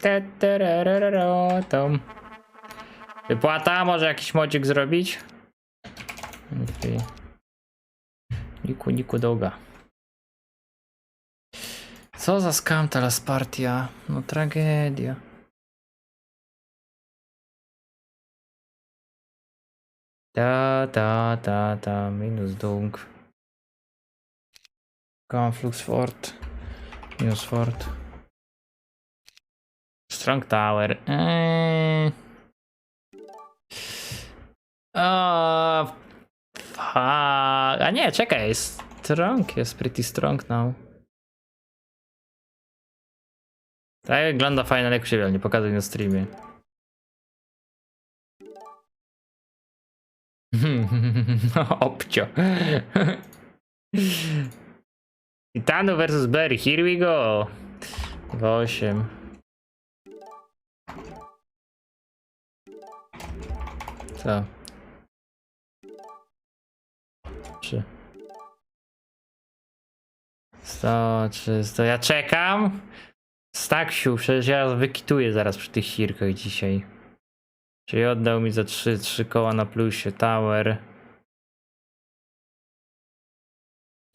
te, tererero, tom. Wypłata, może jakiś modzik zrobić? Niku, niku doga. Co za skam teraz partia? No tragedia. Ta, ta, ta, ta, minus dunk. Conflux fort. Minus fort. Strong tower. Eee. O, fuck. A nie, czekaj. Strong jest pretty strong now. Tak wygląda ale jak się nie pokazuj na streamie. Obcio. Titanu versus Berry, here we go. W 8. Co? 3. 100, 300. Ja czekam. Staksiu, przecież ja wykituję zaraz przy tych hirkach dzisiaj. Czyli oddał mi za 3, 3 koła na plusie. Tower.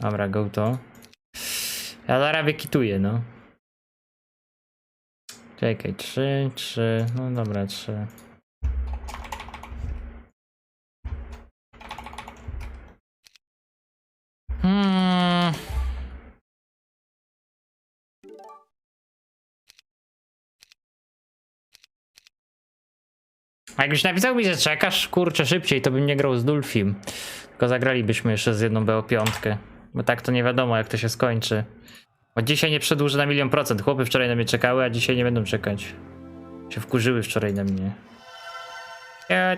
Dobra, go to. Ja zaraz wykituję, no. Czekaj, 3, 3. No dobra, 3. A jakbyś napisał mi, że czekasz, kurczę, szybciej, to bym nie grał z Dulfim. Tylko zagralibyśmy jeszcze z jedną BO5. Bo tak to nie wiadomo, jak to się skończy. Bo dzisiaj nie przedłuży na milion procent. Chłopy wczoraj na mnie czekały, a dzisiaj nie będą czekać. Się wkurzyły wczoraj na mnie.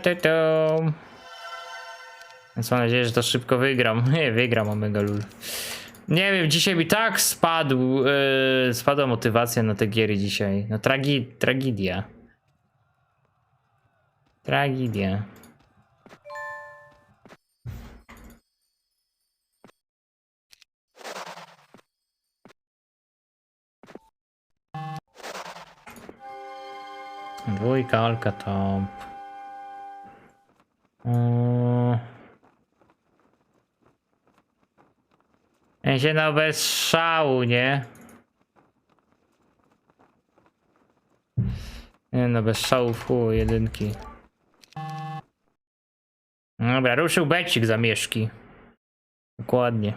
To, to. Więc mam nadzieję, że to szybko wygram. Nie, wygram Omega Lul. Nie wiem, dzisiaj mi tak spadł, yy, spadła motywacja na te giery dzisiaj. No tragi, tragedia. Tragedia. Dwójka, Alka, Tomp. Eee. Ja się no bez szału, nie? Nie no, bez szału w jedynki. Dobra, ruszył becik zamieszki. Dokładnie.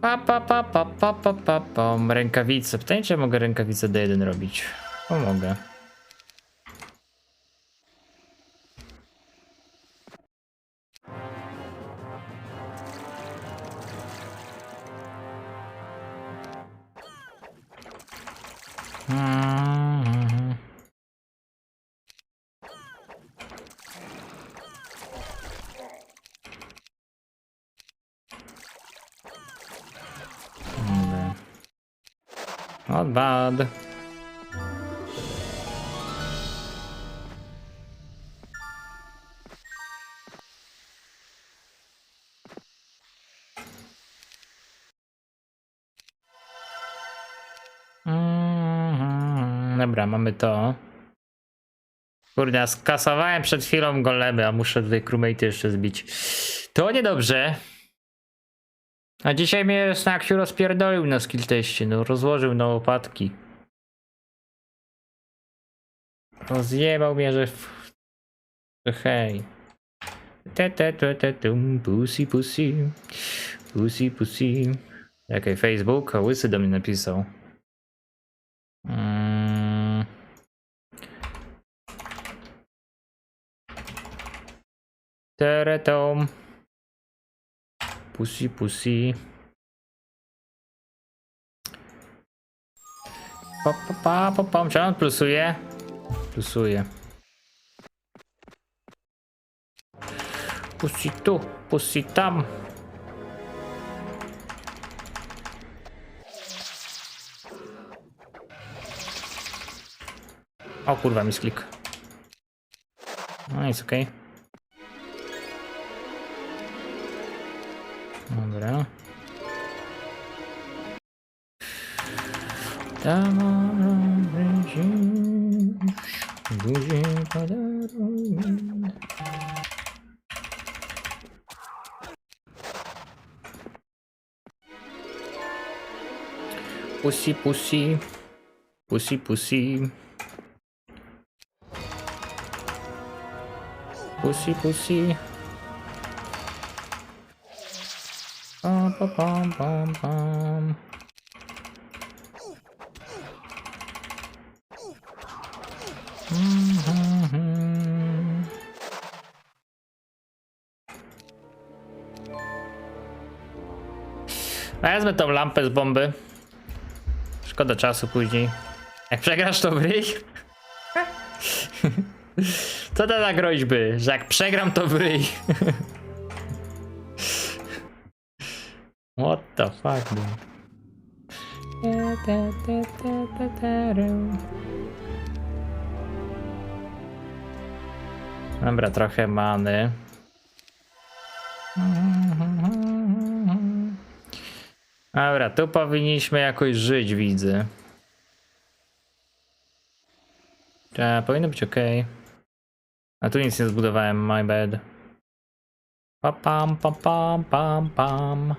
Pa, pa, pa, pa, pa, pa, pa, pam. Rękawice. Pytanie, czy ja mogę rękawice D1 robić? Pomogę. Mhm. Not bad. Mhm. Dobra, mamy to. Kurde, skasowałem przed chwilą golemy, a muszę tutaj crewmate jeszcze zbić. To niedobrze. A dzisiaj mnie Snaksiu rozpierdolił na skill teście, no rozłożył na łopatki. Rozjebał mnie, że... w- hej. Te te te te tum, pussy pussy. Pussy pussy. Jakiej Facebook? A Łysy do mnie napisał. Mm. Teretom. Pussy, pussy. Pa, pa, pa, pa, pa. Czy plusuje? Plusuje. Pussy tu, pussy tam. O kurwa, misklik. No jest okej. Dobra. Samolot lecisz, buzię podaruj. Pussy, pussy, pussy, pussy. Pussy, pussy. Pam, pam, pam, pam. Mhm. Wezmę tą lampę z bomby. Szkoda czasu później. Jak przegrasz to wryj. Co to za groźby, że jak przegram to. fuck, dude? Dobra, trochę many. Dobra, tu powinniśmy jakoś żyć, widzę. Cześć, powinno być ok. A tu nic nie zbudowałem, my bad. Pa pam pam pam pam pam.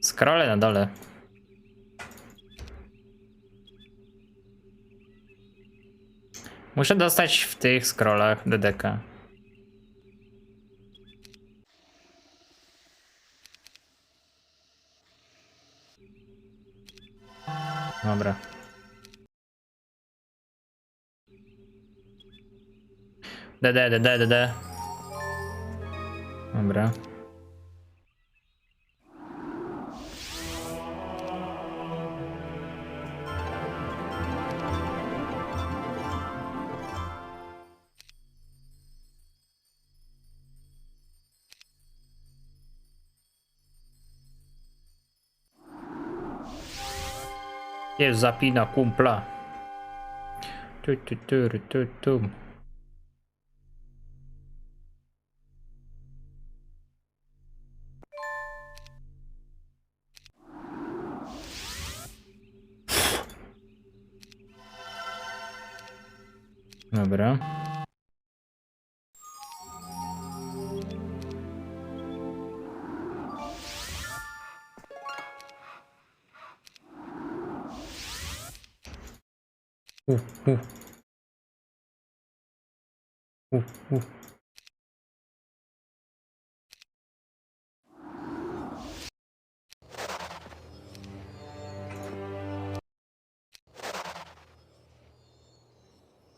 Scrolle na dole. Muszę dostać w tych scrollach DDK. Dobra. DD, DD, DD. Dobra. Jest zapina kumpla. Tu, tu, tu, tu, tu. Dobra. Uh, uh. Uh,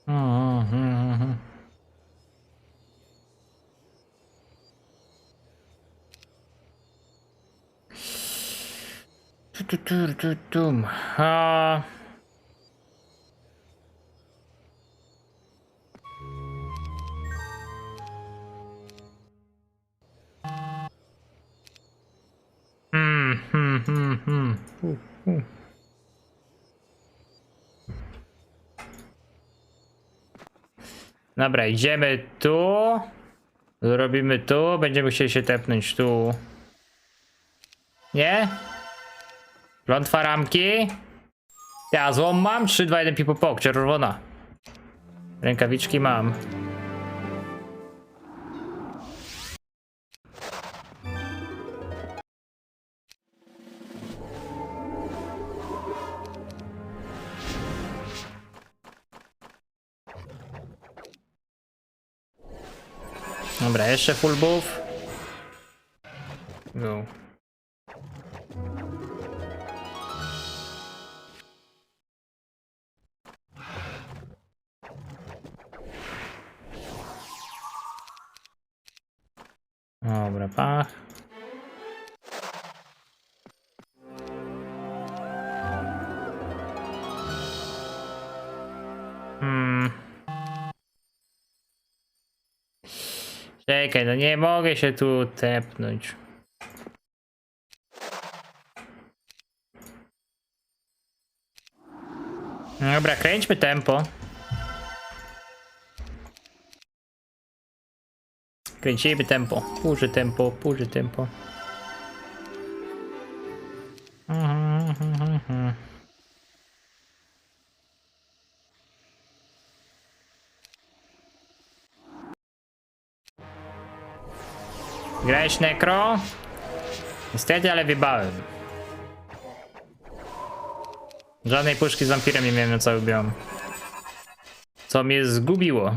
uh. Mhm. Tu, tu, tu, tu, tum. A... Hmm, Dobra, idziemy tu. Zrobimy tu. Będziemy chcieli się tepnąć tu. Nie? Klątwa ramki. Ja złom mam. 3, 2, 1, pipo pok. Czerwona. Rękawiczki mam. Jeszcze full buff. No. Dobra, pach. Czekaj, no nie mogę się tu tepnąć. Dobra, kręćmy tempo. Kręcimy tempo. Puży tempo, puży tempo. Nekro? Niestety, ale wybałem. Żadnej puszki z wampirem nie miałem na cały biom. Co mnie zgubiło.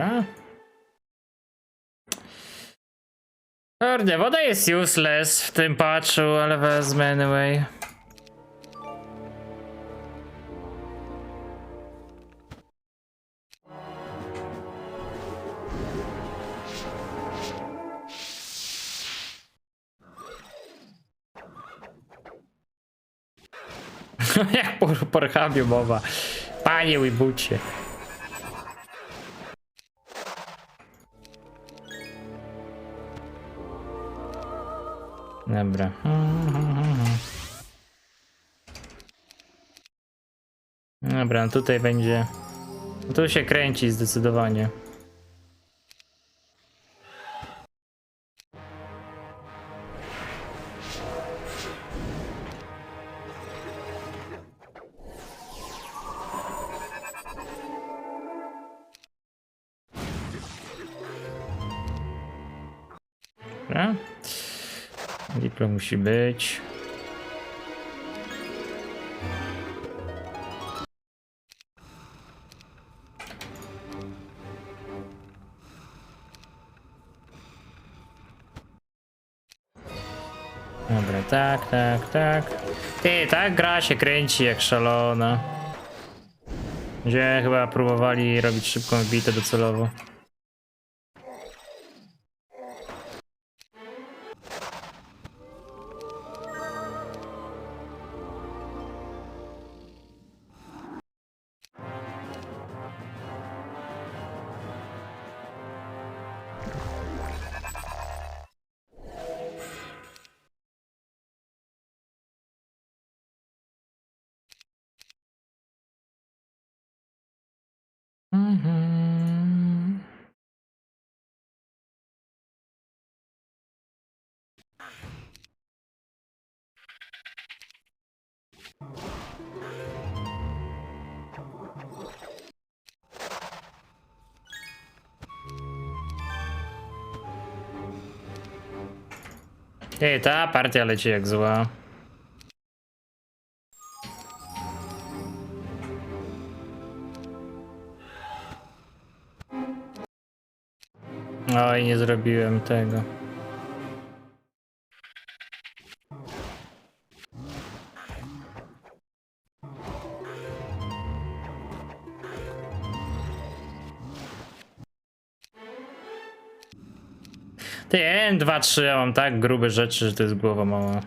Dobra. Kurde, woda jest useless w tym patchu, ale wezmę anyway. Jak po, po rhabie mowa. Panie łybucie. Dobra. Dobra, no tutaj będzie. Tu się kręci zdecydowanie. Diplo musi być. Dobra, tak, tak, tak. Ty, tak gra się kręci jak szalona. Gdzie chyba próbowali robić szybką bitę docelowo. Ty, ta partia leci jak zła. Oj, nie zrobiłem tego. Ty, N, 2, 3, ja mam tak grube rzeczy, że to jest głowa mała.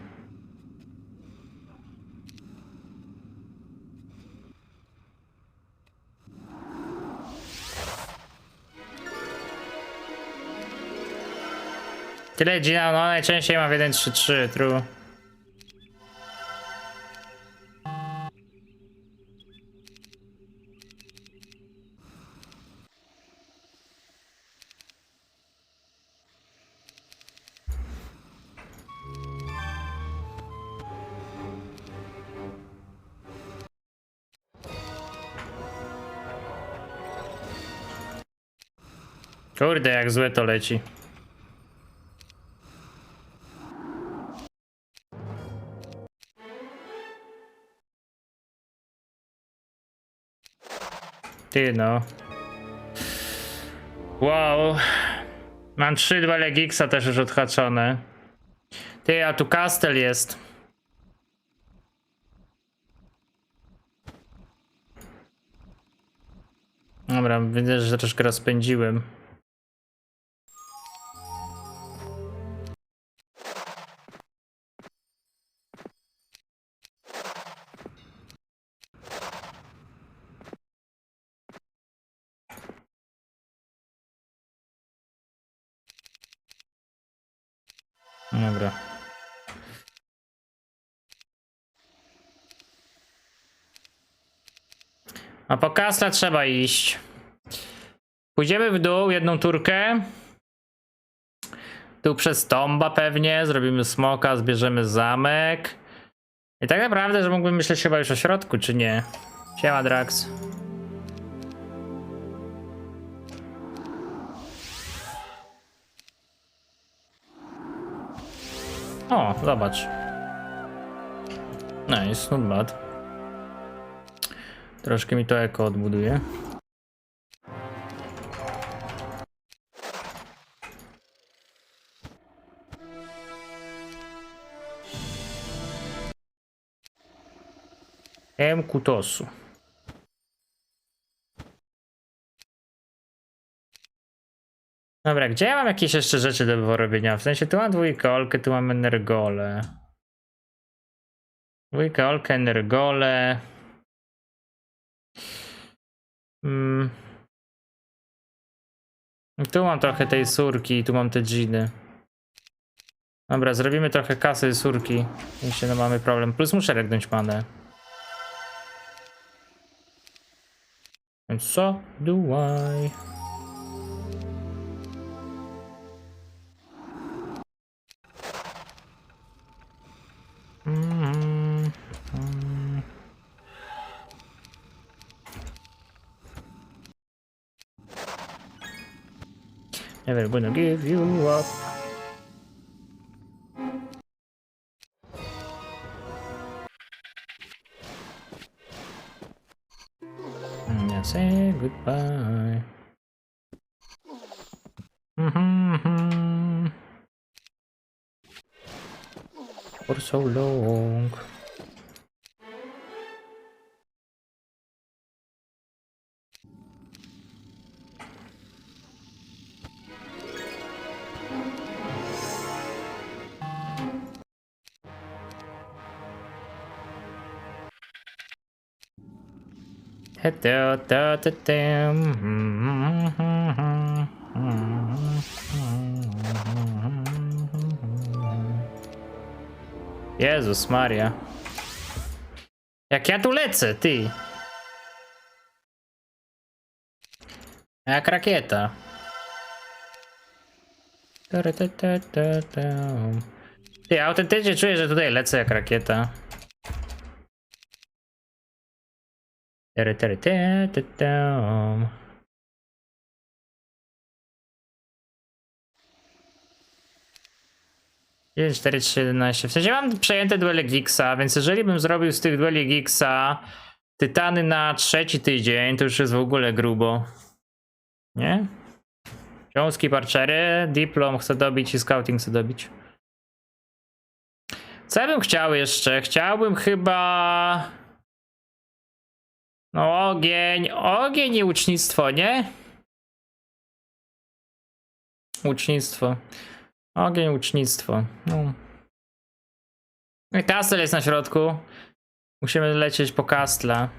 Tyle dzina, no najczęściej ma w 1, 3, 3, true. Jak złe to leci. Ty no. Wow. Mam trzy dwa Legiksa też już odhaczone. Ty, a tu Kastel jest. Dobra, widzę, że troszkę rozpędziłem. Po kasla trzeba iść. Pójdziemy w dół jedną turkę. Tu przez Tomba pewnie, zrobimy smoka, zbierzemy zamek. I tak naprawdę, że mógłbym myśleć chyba już o środku, czy nie? Siema Drax. O, zobacz. Nice, not bad. Troszkę mi to eko odbuduje. M kutosu. Dobra, gdzie ja mam jakieś jeszcze rzeczy do robienia? W sensie tu mam dwójkolkę, tu mam energole. Dwójkolkę, energole. Mm. Tu mam trochę tej surki, tu mam te dżiny. Dobra, zrobimy trochę kasy i surki. Jeśli no mamy problem. Plus muszę regnąć manę. Więc co do I? Never gonna give you up. Mm, yeah, say goodbye. Mhm. For so long. Jezus Maria. Jak ja tu lecę, ty. Jak rakieta. Ty, autentycznie czuję, że tutaj lecę jak rakieta. 11. W sensie mam przejęte duele Gixa, więc jeżeli bym zrobił z tych dueli Gixa tytany na trzeci tydzień, to już jest w ogóle grubo. Nie? Wiązki parczery, diplom chcę dobić i scouting chcę dobić. Co ja bym chciał jeszcze? Chciałbym chyba... No ogień, ogień i ucznictwo, nie? Ucznictwo. Ogień, ucznictwo. No. I Kastel jest na środku. Musimy lecieć po Kastla.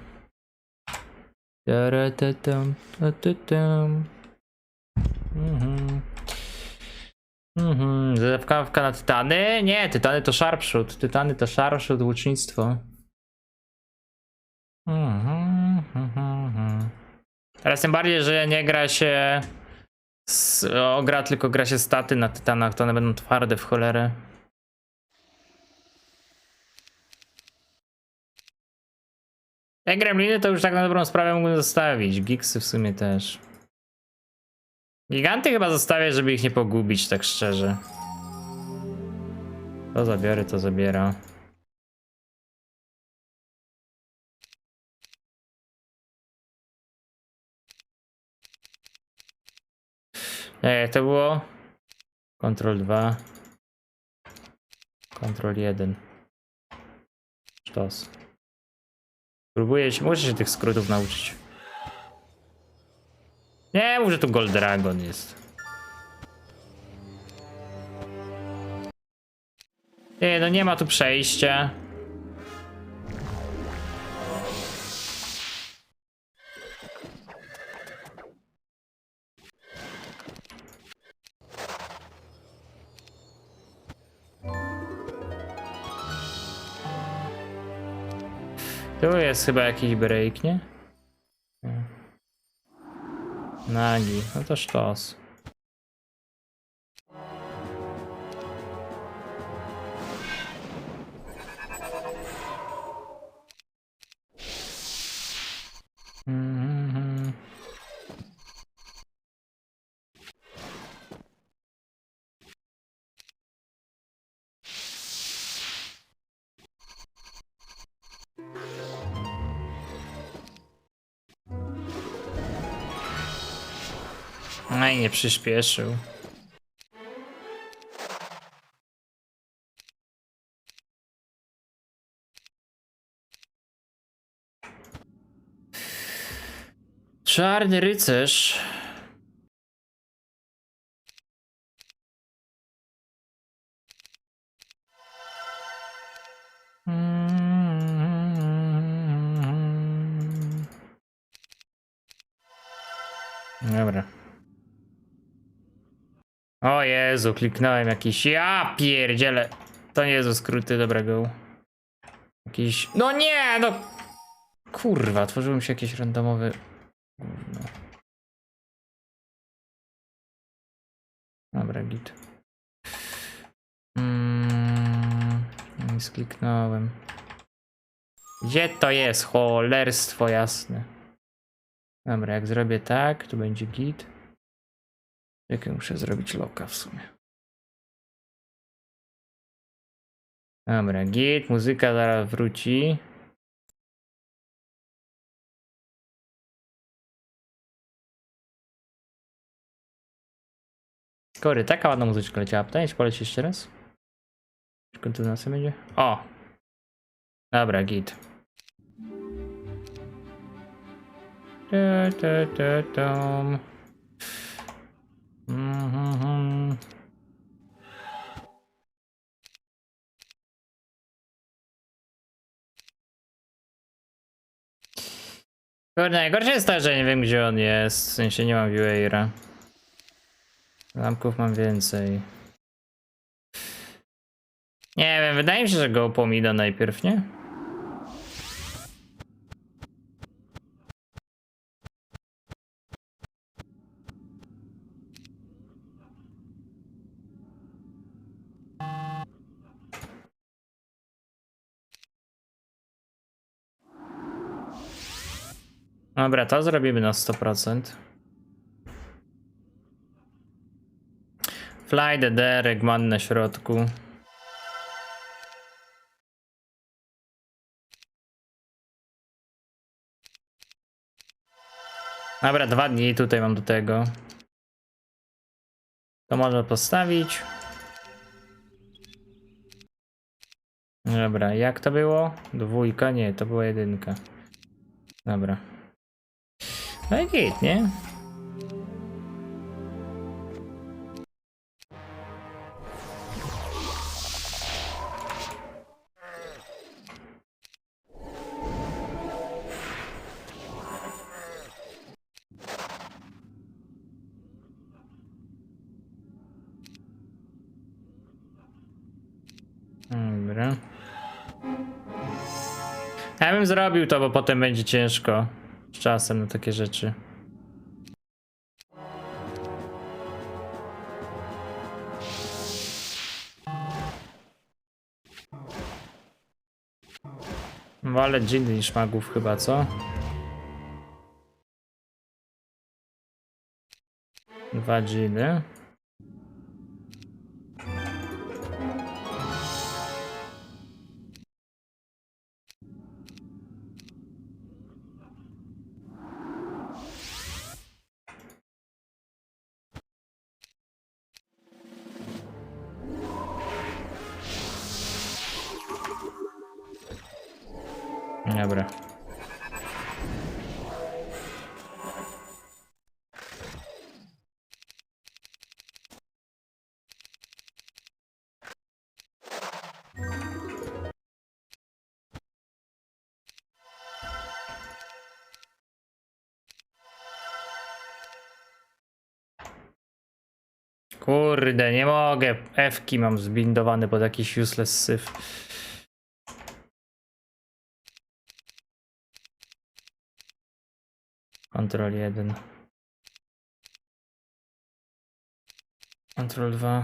Mhm. Mhm. Zapkawka na tytany? Nie, tytany to sharpshoot. Tytany to sharpshoot, łucznictwo. Mhm. Teraz tym bardziej, że nie gra się z, tylko gra się staty na tytanach, to one będą twarde w cholerę. Te gremliny to już tak na dobrą sprawę mógłbym zostawić. Gigsy w sumie też. Giganty chyba zostawię, żeby ich nie pogubić, tak szczerze. To zabiorę, to zabiera. Jak to było? Ctrl 2. Ctrl 1. Sztos. Próbuję się, muszę się tych skrótów nauczyć. Nie, mów, że tu Gold Dragon jest. Nie, no nie ma tu przejścia. Tu jest chyba jakiś break, nie? Nie. Nagi, no przyspieszył. Czarny rycerz. O Jezu, kliknąłem jakiś. Ja pierdzielę. To nie są skróty dobrego. Jakiś. No nie, no. Kurwa, tworzyły mi się jakieś randomowe. Gówno. Dobra, git. Mm, nie skliknąłem. Gdzie to jest? Cholerstwo jasne. Dobra, jak zrobię tak, to będzie git. Jakie muszę zrobić loka w sumie. Dobra, git, muzyka zaraz wróci. Skory, taka ładna muzyczka leciała. Pytanie, czy poleci jeszcze raz? Czy kontynuacja będzie? O! Dobra, git. Ta, ta, tam. Mhm. Kurde, najgorsze jest to, że nie wiem gdzie on jest. W sensie nie mam Vieira. Lampków mam więcej. Nie wiem, wydaje mi się, że go pomida najpierw, nie? Dobra, to zrobimy na 100%. Fly the Derek, man na środku. Dobra, dwa dni tutaj mam do tego. To można postawić. Dobra, jak to było? Dwójka? Nie, to była jedynka. Dobra. No i git, nie? Dobra. Ja bym zrobił to, bo potem będzie ciężko czasem na takie rzeczy. Wolę dżiny niż magów chyba, co? Dwa dżiny. Dobra. Kurde, nie mogę. F-ki mam zbindowane pod jakiś useless syf. Control 1. Control 2.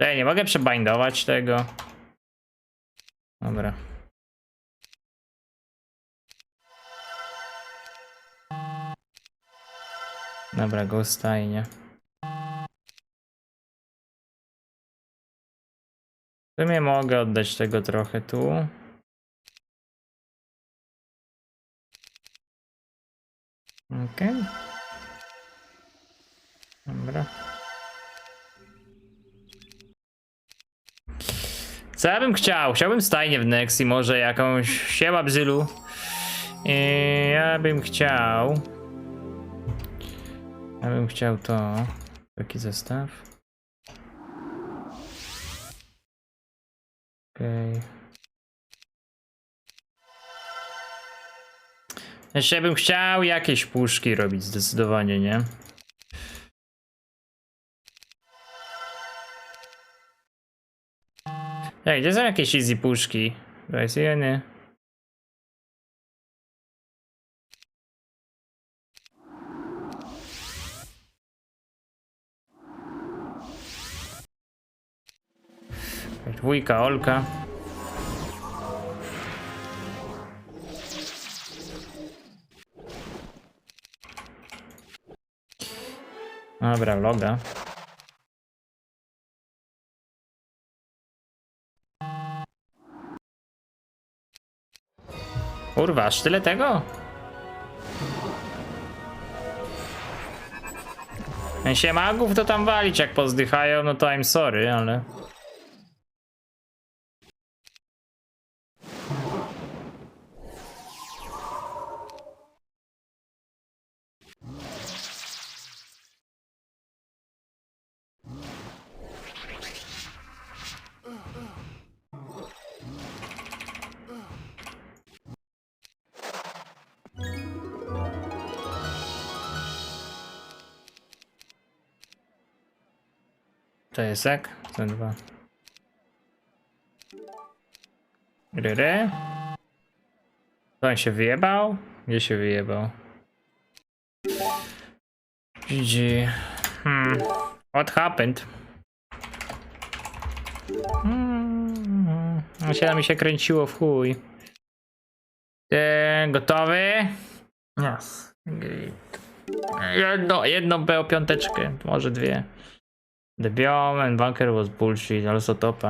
Ej, nie mogę przebindować tego. Dobra. Dobra, go stajnie. W sumie mogę oddać tego trochę tu. Okej. Dobra. Co ja bym chciał? Chciałbym stajnię w Nexi, może jakąś siema bzylu. I ja bym chciał. Ja bym chciał to. Taki zestaw. Okej. Jeszcze bym chciał jakieś puszki robić zdecydowanie, nie? Ej, gdzie są jakieś easy puszki? Weź Dwójka, Olka. Dobra, loga. Kurwa, aż tyle tego? Jak się magów to tam walić jak pozdychają, no to I'm sorry, ale... To jest jak? Ten dwa. Ryry? To on się wyjebał? Gdzie się wyjebał? GG. Hmm. What happened? Hmm. Się mi się kręciło w chuj. Eee, gotowy? Yes. Jedno, jedną BO piąteczkę, może dwie. The Biome and Bunker was bullshit, also topa.